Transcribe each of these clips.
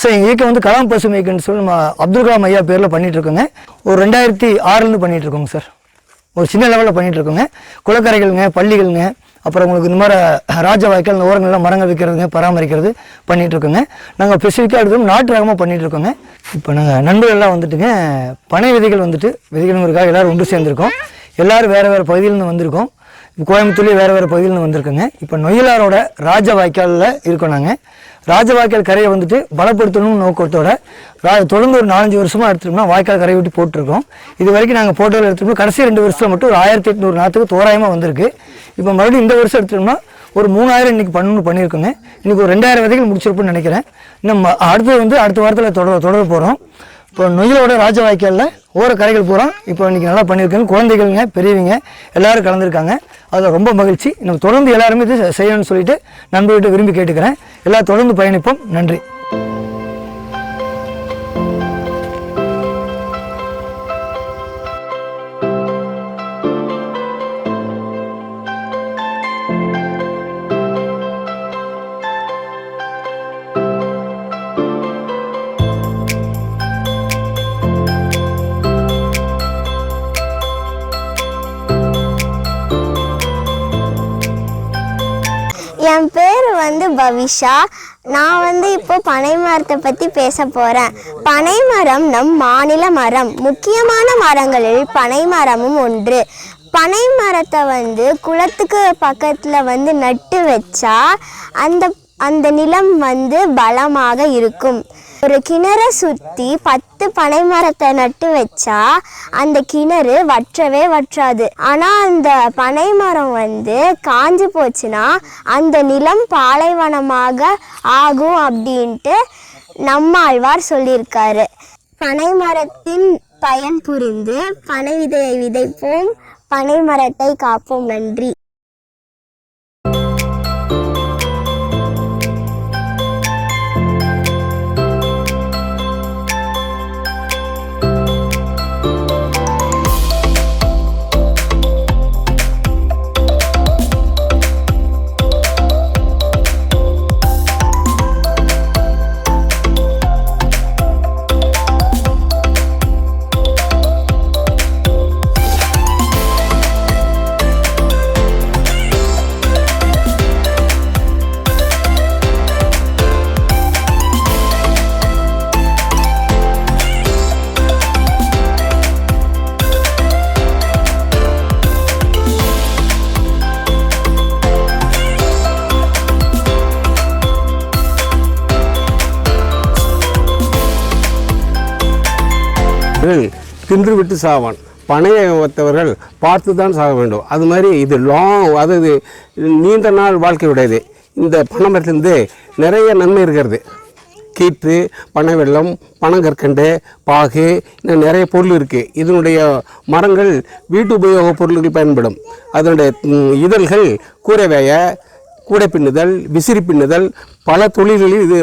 Sir எங்கள் இயக்கம் வந்து கலாம் பசுமைக்குன்னு சொல்லி நம்ம அப்துல் கலாம் ஐயா பேரில் பண்ணிகிட்ருக்கோங்க ஒரு ரெண்டாயிரத்தி ஆறுலேருந்து பண்ணிகிட்ருக்கோங்க சார் ஒரு சின்ன லெவலில் பண்ணிகிட்ருக்கோங்க இருக்கோங்க பள்ளிகள்ங்க அப்புறம் உங்களுக்கு இந்த மாதிரி ராஜ வாய்க்கால் இந்த ஓரங்கள்லாம் மரங்கள் வைக்கிறதுங்க பராமரிக்கிறது பண்ணிகிட்ருக்கோங்க இருக்கோங்க நாங்கள் ஸ்பெசிஃபிக்காக எடுத்து நாட்டு ரகமாக பண்ணிகிட்ருக்கோங்க இருக்கோங்க இப்போ நாங்கள் நண்பர்கள்லாம் வந்துட்டுங்க பனை விதைகள் வந்துட்டு விதைகள்ங்கிறதுக்காக எல்லோரும் ஒன்று சேர்ந்துருக்கோம். எல்லோரும் வேறு வேறு பகுதியிலேருந்து வந்திருக்கோம். இப்போ கோயம்புத்தூர்லேயே வேறு வேறு பகுதியிலேருந்து வந்திருக்கோங்க. இப்போ நொய்யலாரோட ராஜ வாய்க்காலில் இருக்கோம் நாங்கள் ராஜ வாய்க்கால் கரையை வந்துட்டு பலப்படுத்தணும் நோக்கத்தோட ரா தொடர்ந்து ஒரு நாலஞ்சு வருஷமாக எடுத்துட்டோம்னா வாய்க்கால் கரையை விட்டு போட்டிருக்கோம். இது வரைக்கும் நாங்கள் போட்டோவில் எடுத்துட்டோம் கடைசி ரெண்டு வருஷத்தில் மட்டும் ஒரு ஆயிரத்தி எட்நூறு நாற்றுக்கு தோராயமாக வந்திருக்கு. இப்போ மறுபடியும் இந்த வருஷம் எடுத்துட்டோம்னா ஒரு மூணாயிரம் இன்னைக்கு பண்ணணும்னு பண்ணியிருக்கோங்க. இன்னைக்கு ஒரு ரெண்டாயிரம் விதைகள் முடிச்சிருப்போம்னு நினைக்கிறேன். நம்ம அடுத்தது வந்து அடுத்த வாரத்தில் தொடர தொடர போகிறோம் இப்போ நொய்யலோட ராஜ வாய்க்காலில் ஓர கரைகள் பூரா இப்போ இன்றைக்கி நல்லா பண்ணியிருக்காங்க. குழந்தைகள்ங்க பெரியவங்க எல்லாரும் கலந்துருக்காங்க. அதில் ரொம்ப மகிழ்ச்சி. நம்ம தொடர்ந்து எல்லாருமே இது செ- செய்யணும்னு சொல்லிட்டு நண்பர்கிட்ட விரும்பி கேட்டுக்கிறேன். எல்லாம் தொடர்ந்து பயணிப்போம். நன்றி. பவிஷா நான் வந்து இப்போ பனை மரத்தை பற்றி பேச போகிறேன் பனை மரம் நம் மாநில மரம். முக்கியமான மரங்களில் பனை மரமும் ஒன்று. பனை மரத்தை வந்து குளத்துக்கு பக்கத்தில் வந்து நட்டு வச்சா அந்த அந்த நிலம் வந்து பலமாக இருக்கும். ஒரு கிணற சுற்றி பத்து பனை மரத்தை நட்டு வச்சா அந்த கிணறு வற்றவே வற்றாது. ஆனால் அந்த பனை மரம் வந்து காஞ்சு போச்சுன்னா அந்த நிலம் பாலைவனமாக ஆகும் அப்படின்ட்டு நம்மாழ்வார் சொல்லியிருக்காரு. பனை மரத்தின் பயன் புரிந்து பனை விதையை விதைப்போம். பனை மரத்தை காப்போம். நன்றி. இவன் தின்றுவிட்டு சாவான். பனையை வைத்தவர்கள் பார்த்து தான் சாக வேண்டும். அது மாதிரி இது லாங் அதாவது நீண்ட நாள் வாழ்க்கையுடையது இந்த பனைமரத்துலேருந்து நிறைய நன்மை இருக்கிறது. கீற்று பனை வெள்ளம் பனங்கற்கண்டு பாகு இன்னும் நிறைய பொருள் இருக்குது இதனுடைய மரங்கள் வீட்டு உபயோக பொருள்கள் பயன்படும். அதனுடைய இதழ்கள் கூரை வேய கூடை பின்னுதல் விசிறி பின்னுதல் பல தொழில்களில் இது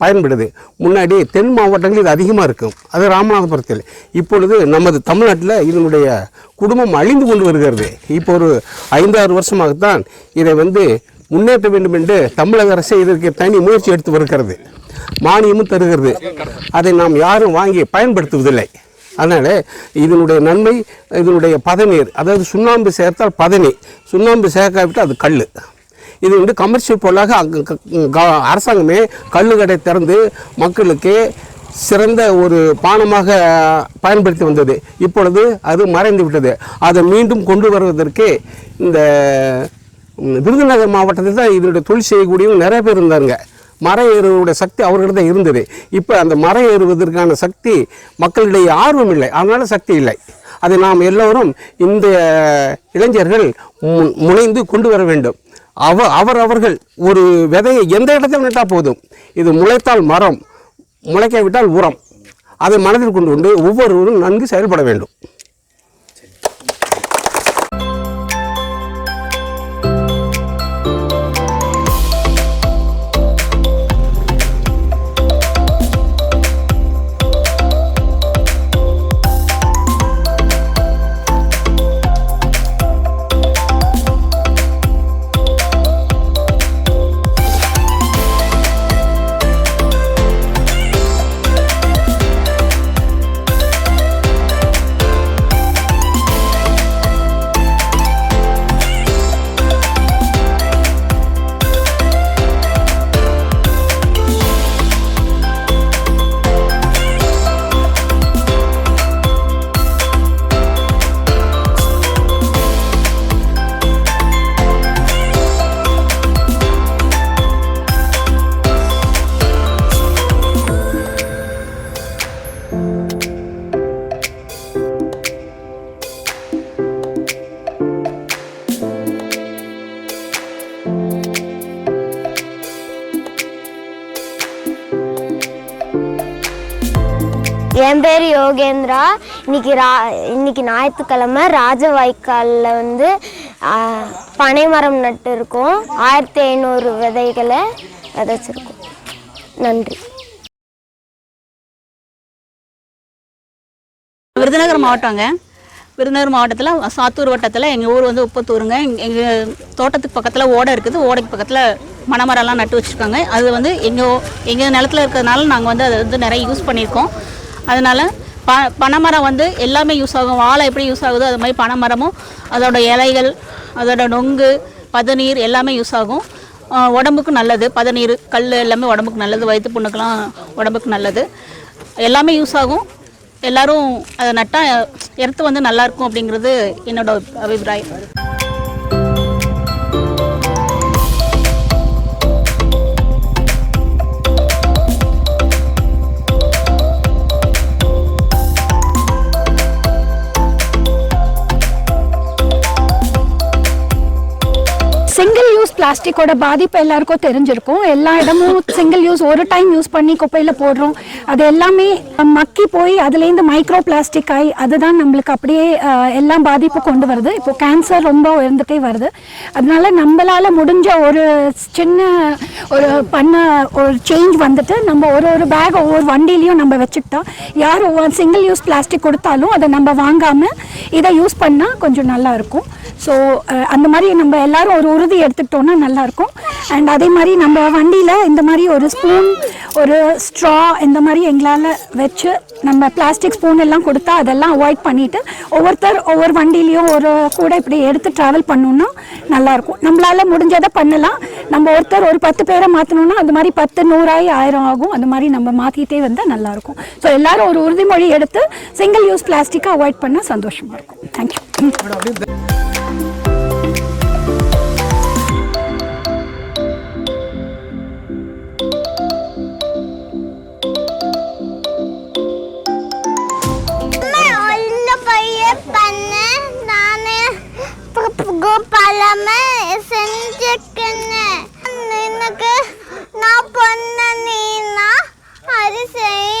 பயன்படுது. முன்னாடி தென் மாவட்டங்கள் இது அதிகமாக இருக்கும். அது ராமநாதபுரத்தில். இப்பொழுது நமது தமிழ்நாட்டில் இதனுடைய குடும்பம் அழிந்து கொண்டு வருகிறது. இப்போ ஒரு ஐந்தாறு வருஷமாகத்தான் இதை வந்து முன்னேற்ற வேண்டும் என்று தமிழக அரசு இதற்கு தனி முயற்சி எடுத்து வருகிறது. மானியமும் தருகிறது. அதை நாம் யாரும் வாங்கி பயன்படுத்துவதில்லை. அதனால் இதனுடைய நன்மை இதனுடைய பதநீர் அதாவது சுண்ணாம்பு சேர்த்தால் பதனி சுண்ணாம்பு சேர்க்காவிட்டால் அது கல் இது வந்து கமர்ஷியல் பொருளாக அங்க அரசாங்கமே கல்லுக்கடை திறந்து மக்களுக்கு சிறந்த ஒரு பானமாக பயன்படுத்தி வந்தது. இப்பொழுது அது மறைந்து விட்டது. அதை மீண்டும் கொண்டு வருவதற்கு இந்த விருதுநகர் மாவட்டத்தில் தான் இதனுடைய தொழில் செய்யக்கூடியவங்க நிறைய பேர் இருந்தாங்க. மரம் ஏறுவதுடைய சக்தி அவர்கிட்ட தான் இருந்தது. இப்போ அந்த மரம் ஏறுவதற்கான சக்தி மக்களிடையே ஆர்வம் இல்லை. அதனால் சக்தி இல்லை. அதை நாம் எல்லோரும் இந்த இளைஞர்கள் முனைந்து கொண்டு வர வேண்டும். அவ அவர் அவர்கள் ஒரு விதையை எந்த இடத்தில் நட்டால் போதும்? இது முளைத்தால் மரம் முளைக்காவிட்டால் உரம். அதை மனதில் கொண்டு கொண்டு ஒவ்வொருவரும் நன்கு செயல்பட வேண்டும். என் பேர் யோகேந்திரா. இன்னைக்கு ரா இன்னைக்கு ஞாயிற்றுக்கிழமை ராஜ வாய்க்காலில் வந்து பனை பனைமரம் நட்டு இருக்கோம். ஆயிரத்தி ஐநூறு விதைகளை விதைச்சிருக்கோம். நன்றி. விருதுநகர் மாவட்டங்க. விருதுநகர் மாவட்டத்தில் சாத்தூர் வட்டத்தில் எங்கள் ஊர் வந்து உப்பத்தூருங்க. எங்கள் தோட்டத்துக்கு பக்கத்தில் ஓடை இருக்குது. ஓடைக்கு பக்கத்தில் மணமரம்லாம் நட்டு வச்சுருக்காங்க. அது வந்து எங்கள் எங்கள் நிலத்துல இருக்கிறதுனால நாங்கள் வந்து அதை வந்து நிறைய யூஸ் பண்ணியிருக்கோம். அதனால் ப பனைமரம் வந்து எல்லாமே யூஸ் ஆகும். வாழை எப்படி யூஸ் ஆகுதோ அது மாதிரி பனைமரமும் அதோட இலைகள் அதோட நொங்கு பதநீர் எல்லாமே யூஸ் ஆகும். உடம்புக்கு நல்லது. பதநீர் கல் எல்லாமே உடம்புக்கு நல்லது. வயிற்று புண்ணுக்கெலாம் உடம்புக்கு நல்லது. எல்லாமே யூஸ் ஆகும். எல்லாரும் அதை நட்டால் எர்த்து வந்து நல்லாயிருக்கும் அப்படிங்கிறது என்னோட அபிப்பிராயம் பிளாஸ்டிக்கோட பாதிப்பு எல்லாருக்கும் தெரிஞ்சிருக்கும். எல்லா இடமும் சிங்கிள் யூஸ் ஒரு டைம் யூஸ் பண்ணி குப்பையில் போடுறோம். அது எல்லாமே மக்கி போய் அதுலேருந்து மைக்ரோ பிளாஸ்டிக் ஆகி அதுதான் நம்மளுக்கு அப்படியே எல்லாம் பாதிப்பு கொண்டு வருது. இப்போ கேன்சர் ரொம்ப உயர்ந்துட்டே வருது. அதனால நம்மளால் முடிஞ்ச ஒரு சின்ன ஒரு பண்ண ஒரு சேஞ்ச் வந்துட்டு நம்ம ஒரு ஒரு பேக் ஒவ்வொரு வண்டிலையும் நம்ம வச்சுக்கிட்டா யார் ஒவ்வொரு சிங்கிள் யூஸ் பிளாஸ்டிக் கொடுத்தாலும் அதை நம்ம வாங்காமல் இதை யூஸ் பண்ணால் கொஞ்சம் நல்லா இருக்கும். ஸோ அந்த மாதிரி நம்ம எல்லாரும் ஒரு உறுதி எடுத்துக்கிட்டோன்னா நல்லாயிருக்கும். அண்ட் அதே மாதிரி நம்ம வண்டியில் இந்த மாதிரி ஒரு ஸ்பூன் ஒரு ஸ்ட்ரா இந்த மாதிரி எங்களால் வச்சு நம்ம பிளாஸ்டிக் ஸ்பூன் எல்லாம் கொடுத்தா அதெல்லாம் அவாய்ட் பண்ணிவிட்டு ஒவ்வொருத்தர் ஒவ்வொரு வண்டிலையும் ஒரு கூட இப்படி எடுத்து ட்ராவல் பண்ணணுன்னா நல்லாயிருக்கும். நம்மளால முடிஞ்சதை பண்ணலாம். நம்ம ஒருத்தர் ஒரு பத்து பேரை மாற்றணும்னா அந்த மாதிரி பத்து நூறாயி ஆயிரம் ஆகும். அந்த மாதிரி நம்ம மாற்றிட்டே வந்தால் நல்லாயிருக்கும். ஸோ எல்லாரும் ஒரு உறுதிமொழி எடுத்து சிங்கிள் யூஸ் பிளாஸ்டிக்கை அவாய்ட் பண்ணால் சந்தோஷமாக இருக்கும். தேங்க்யூ பழமை செஞ்சுக்கன்னு நான் பொண்ணு நீனா அது செய்